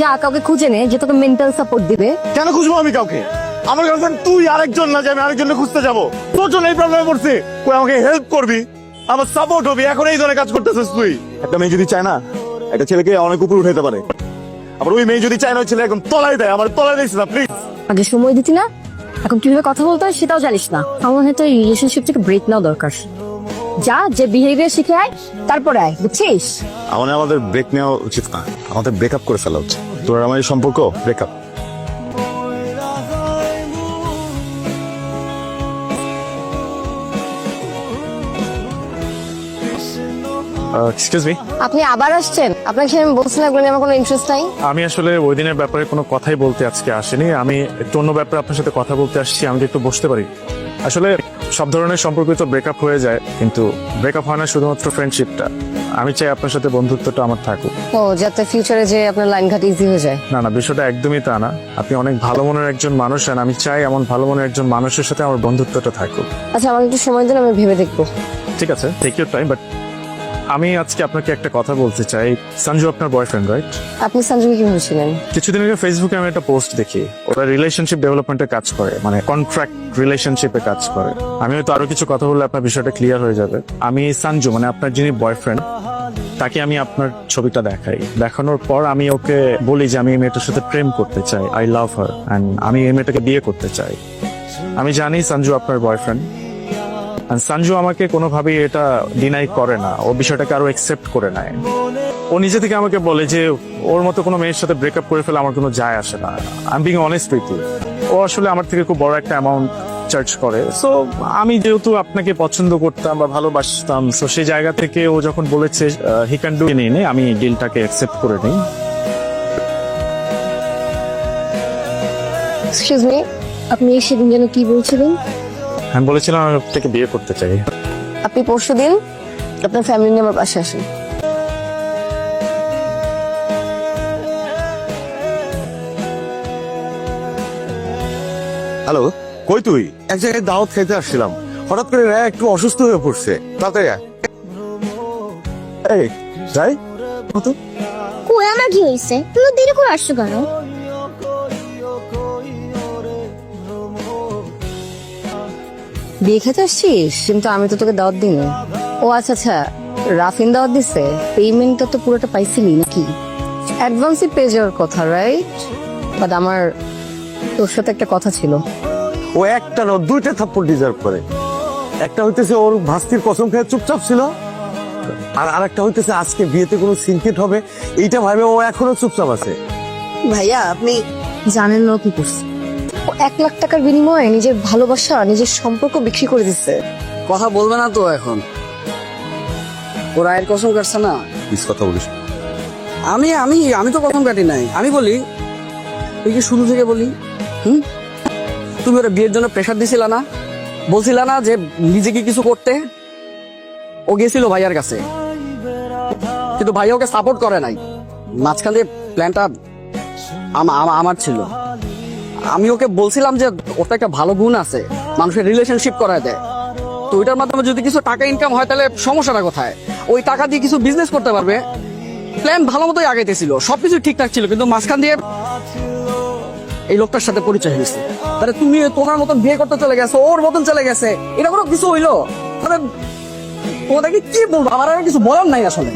যা কাউকে খুঁজে নে যে তোকে মেন্টাল সাপোর্ট দিবে। কেন খুঁজবো আমি কাউকে? আমার গার্লফ্রেন্ড তুই আরেকজন না যে আমি আরেকজনকে খুঁজতে যাব। তোর জন্য এই প্রবলেমে পড়ছি। তুই আমাকে হেল্প করবি? আমার সাপোর্ট হবি। এখন এই ধরনের কাজ করতেছিস তুই। একটা মেয়ে যদি চায় না একটা ছেলেকে অনেক উপর উঠাইতে পারে। আবার ওই মেয়ে যদি চায় না ওই ছেলে একদম তলায় দেয়। আমার তলায় দিস না প্লিজ আগে সময় দিতি না। এখন কীভাবে কথা বলতে হয় সেটাও জানিস না। আমার মনে হয় রিলেশনশিপ থেকে ব্রেক নেওয়া দরকার। যা যে বিহেভিয়ার শিখে আয় তারপরে আয় বুঝছিস? আমার আমাদের ব্রেক নেওয়া উচিত না। আমাদের ব্রেকআপ করে ফেলা উচিত। তোর আমার এই সম্পর্ক? ব্রেকআপ এক্সকিউজ মি আপনি আবার আসছেন? আপনাকে আমি বলছিলাম এগুলো নিয়ে আমার কোনো ইন্টারেস্ট নাই। আমি আসলে ওই দিনের ব্যাপারে কোনো কথাই বলতে আজকে আসিনি। আমি একটু অন্য ব্যাপারে আপনার সাথে কথা বলতে আসছি আমি একটু বসতে পারি। আসলে সব ধরনের সম্পর্ক তো ব্রেকআপ হয়ে যায় কিন্তু ব্রেকআপ হয় না শুধুমাত্র ফ্রেন্ডশিপটা আমি চাই আপনার সাথে বন্ধুত্বটা আমার থাকুক। ও যাতে ফিউচারে যে আপনার লাইন ঘাট ইজি হয়ে যায়। না না বিষয়টা একদমই তা না। আপনি অনেক ভালো মনের একজন মানুষ আর আমি চাই এমন ভালো মনের একজন মানুষের সাথে আমার বন্ধুত্বটা থাকুক। আচ্ছা আমাকে একটু সময় দিন আমি ভেবে দেখব। ঠিক আছে টেক ইউর টাইম বাট আমি আজকে আপনাকে একটা কথা বলতে চাই। সঞ্জু আপনার বয়ফ্রেন্ড রাইট আপনি সঞ্জুকে কীভাবে ছিলেন কিছুদিন আগে ফেসবুকে আমি একটা পোস্ট দেখি। ওরা রিলেশনশিপ ডেভেলপমেন্টে কাজ করে মানে কন্ট্রাক্ট রিলেশনশিপে কাজ করে। আমি হয়তো আরও কিছু কথা বললে আপনার বিষয়টা ক্লিয়ার হয়ে যাবে। আমি সঞ্জু মানে আপনার যিনি বয়ফ্রেন্ড তাকে আমি আপনার ছবিটা দেখাই। দেখানোর পর আমি ওকে বলি যে আমি এই মেয়েটার সাথে প্রেম করতে চাই আই লাভ হার অ্যান্ড আমি এই মেয়েটাকে বিয়ে করতে চাই। আমি জানি সঞ্জু আপনার বয়ফ্রেন্ড সঞ্জু আমাকে কোনোভাবেই এটা ডিনাই করে না, ও বিষয়টাকে আরও একসেপ্ট করে নেয়। ও নিজে থেকে আমাকে বলে যে, ওর মতো কোনো মেয়ের সাথে ব্রেকআপ করে ফেলে আমার কোনো যায় আসে না। I am being honest with ও আসলে আমার থেকে খুব বড় একটা অ্যামাউন্ট চার্জ করে। সো আমি যেহেতু আপনাকে পছন্দ করতাম বা ভালোবাসতাম সো সেই জায়গা থেকে ও যখন বলেছে হি ক্যান ডু নিয়ে নে আমি ডিলটাকে অ্যাকসেপ্ট করে নিই। এক্সকিউজ মি আপনি সেদিন যেন কি বলছিলেন? আমি বলেছিলাম আমি আপনাকে বিয়ে করতে চাই। আপনি পরশু দিন আপনার ফ্যামিলি নিয়ে আমার পাশে আসেন। হ্যালো কই তুই? এক জায়গায় দাওয়াত খাইতে আসছিলাম। হঠাৎ করে রায় একটু অসুস্থ হয়ে পড়ছে। তাড়াতাড়ি এই যাই কত কই আমার কি হয়েছে তুমি দেরি করে আসছো কেন? বিয়ে খেতে আসছিস? কিন্তু আমি তো তোকে দাওয়াত দিই ও আচ্ছা আচ্ছা রাফিন দাওয়াত দিছে। পেমেন্টটা তো পুরোটা পাইছিলি নাকি? অ্যাডভান্সই পেয়ে যাওয়ার কথা রাইট বাট আমার তোর সাথে একটা কথা ছিল। ও একটা না দুইটা থাপ্পড় ডিজার্ভ করে। একটা হইতেছে ওর ভাস্তির কসম খেয়ে চুপচাপ ছিল আর আরেকটা হইতেছে আজকে বিয়েতে কোনো সিনকেট হবে এইটা ভাবে ও এখনও চুপচাপ আছে। ভাইয়া আপনি জানেন না কি করছে। ও এক লাখ টাকার বিনিময়ে নিজের ভালোবাসা নিজের সম্পর্ক বিক্রি করে দিচ্ছে। কথা বলবে না তো এখন। ও রায়ের কসম কাটছে না। প্লিজ কথা বলিস আমি আমি আমি তো কসম কাটি নাই। আমি বলি তুই কি শুরু থেকে বলি? হুম? তুমি ওরা বিয়ের জন্য প্রেশার দিছিলা না? বলছিলা না যে নিজেকে কিছু করতে? ও গেছিল ভাইয়ার কাছে। কিন্তু ভাইয়া ওকে সাপোর্ট করে নাই। মাঝখান দিয়ে প্ল্যানটা আম- আম- আমার ছিল। আমি ওকে বলছিলাম যে ওর একটা ভালো গুণ আছে, মানুষের রিলেশনশিপ করায় দেয়। তো ওইটার মাধ্যমে যদি কিছু টাকা ইনকাম হয়, তাহলে সমস্যাটা কোথায়? ওই টাকা দিয়ে কিছু বিজনেস করতে পারবে? প্ল্যান ভালো মতোই আগাইতেছিল, সবকিছু ঠিকঠাক ছিল, কিন্তু মাঝখান দিয়ে এই লোকটার সাথে পরিচয় হয়েছে। তাহলে তুমি তোমার মতন বিয়ে করতে চলে গেছো, ওর মতন চলে গেছে। এটা কোনো কিছু হইল? মানে তোমাদেরকে কি বলব? আমার আর কিছু বলার নাই আসলে।